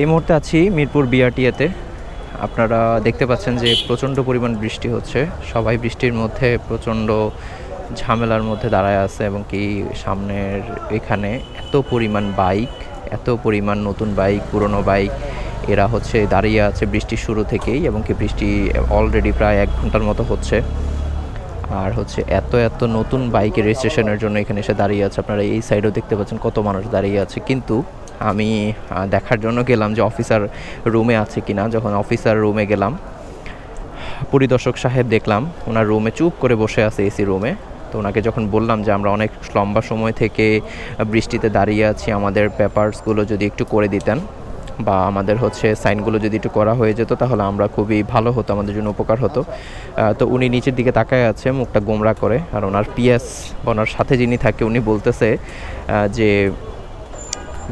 এই মুহূর্তে আছি মিরপুর বিআরটিএতে। আপনারা দেখতে পাচ্ছেন যে প্রচণ্ড পরিমাণ বৃষ্টি হচ্ছে। সবাই বৃষ্টির মধ্যে প্রচণ্ড ঝামেলার মধ্যে দাঁড়ায় আছে এবং কি সামনের এখানে এত পরিমাণ বাইক, এত পরিমাণ নতুন বাইক, পুরনো বাইক, এরা হচ্ছে দাঁড়িয়ে আছে বৃষ্টির শুরু থেকেই এবং কি বৃষ্টি অলরেডি প্রায় এক ঘণ্টার মতো হচ্ছে। আর হচ্ছে এত এত নতুন বাইকের রেজিস্ট্রেশনের জন্য এখানে এসে দাঁড়িয়ে আছে। আপনারা এই সাইডেও দেখতে পাচ্ছেন কত মানুষ দাঁড়িয়ে আছে। কিন্তু আমি দেখার জন্য গেলাম যে অফিসার রুমে আছে কিনা। যখন অফিসার রুমে গেলাম পরিদর্শক সাহেব দেখলাম, ওনার রুমে চুপ করে বসে আছে এসি রুমে। তো ওনাকে যখন বললাম যে আমরা অনেক লম্বা সময় থেকে বৃষ্টিতে দাঁড়িয়ে আছি, আমাদের পেপারসগুলো যদি একটু করে দিতেন বা আমাদের হচ্ছে সাইনগুলো যদি একটু করা হয়ে যেত, তাহলে আমরা খুবই ভালো হতো, আমাদের জন্য উপকার হতো। তো উনি নিচের দিকে তাকায় আছে, মুখটা গোমরা করে। আর ওনার পিএস ওনার সাথে যিনি থাকে, উনি বলতেছে যে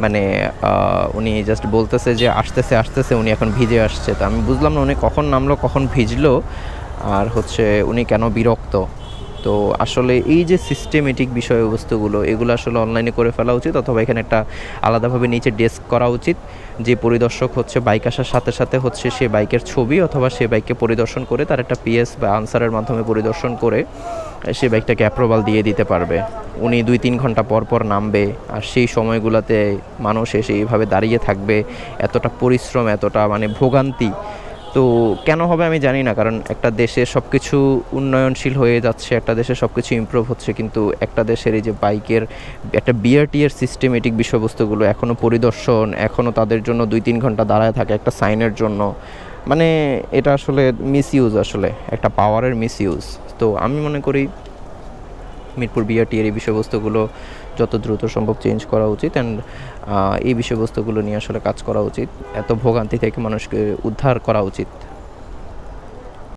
মানে উনি জাস্ট বলতেছে যে আসতেছে আসতেছে, উনি এখন ভিজে আসছে। তো আমি বুঝলাম না উনি কখন নামলো, কখন ভিজলো, আর হচ্ছে উনি কেন বিরক্ত। তো আসলে এই যে সিস্টেমেটিক বিষয়বস্তুগুলো, এগুলো আসলে অনলাইনে করে ফেলা উচিত অথবা এখানে একটা আলাদাভাবে নিচে ডেস্ক করা উচিত। যে পরিদর্শক হচ্ছে বাইক আসার সাথে সাথে হচ্ছে সে বাইকের ছবি অথবা সে বাইককে পরিদর্শন করে, তার একটা পিএস বা আনসারের মাধ্যমে পরিদর্শন করে। সে বাইকটাকে অ্যাপ্রুভাল দিয়ে দিতে পারবে। উনি দুই তিন ঘণ্টা পর পর নামবে আর সেই সময়গুলোতে মানুষ এসে এইভাবে দাঁড়িয়ে থাকবে, এতটা পরিশ্রম, এতটা মানে ভোগান্তি। তো কেন হবে আমি জানি না, কারণ একটা দেশে সব কিছু উন্নয়নশীল হয়ে যাচ্ছে, একটা দেশে সব কিছু ইমপ্রুভ হচ্ছে, কিন্তু একটা দেশের এই যে বাইকের একটা বিআরটি এর সিস্টেমেটিক বিষয়বস্তুগুলো এখনও পরিদর্শন এখনও তাদের জন্য দুই তিন ঘণ্টা দাঁড়ায় থাকে একটা সাইনের জন্য। মানে এটা আসলে মিস ইউজ আসলে, একটা পাওয়ারের মিসইউজ তো আমি মনে করি মিরপুর বিআরটি এর এই বিষয়বস্তুগুলো যত দ্রুত সম্ভব চেঞ্জ করা উচিত অ্যান্ড এই বিষয়বস্তুগুলো নিয়ে আসলে কাজ করা উচিত। এত ভোগান্তি থেকে মানুষকে উদ্ধার করা উচিত।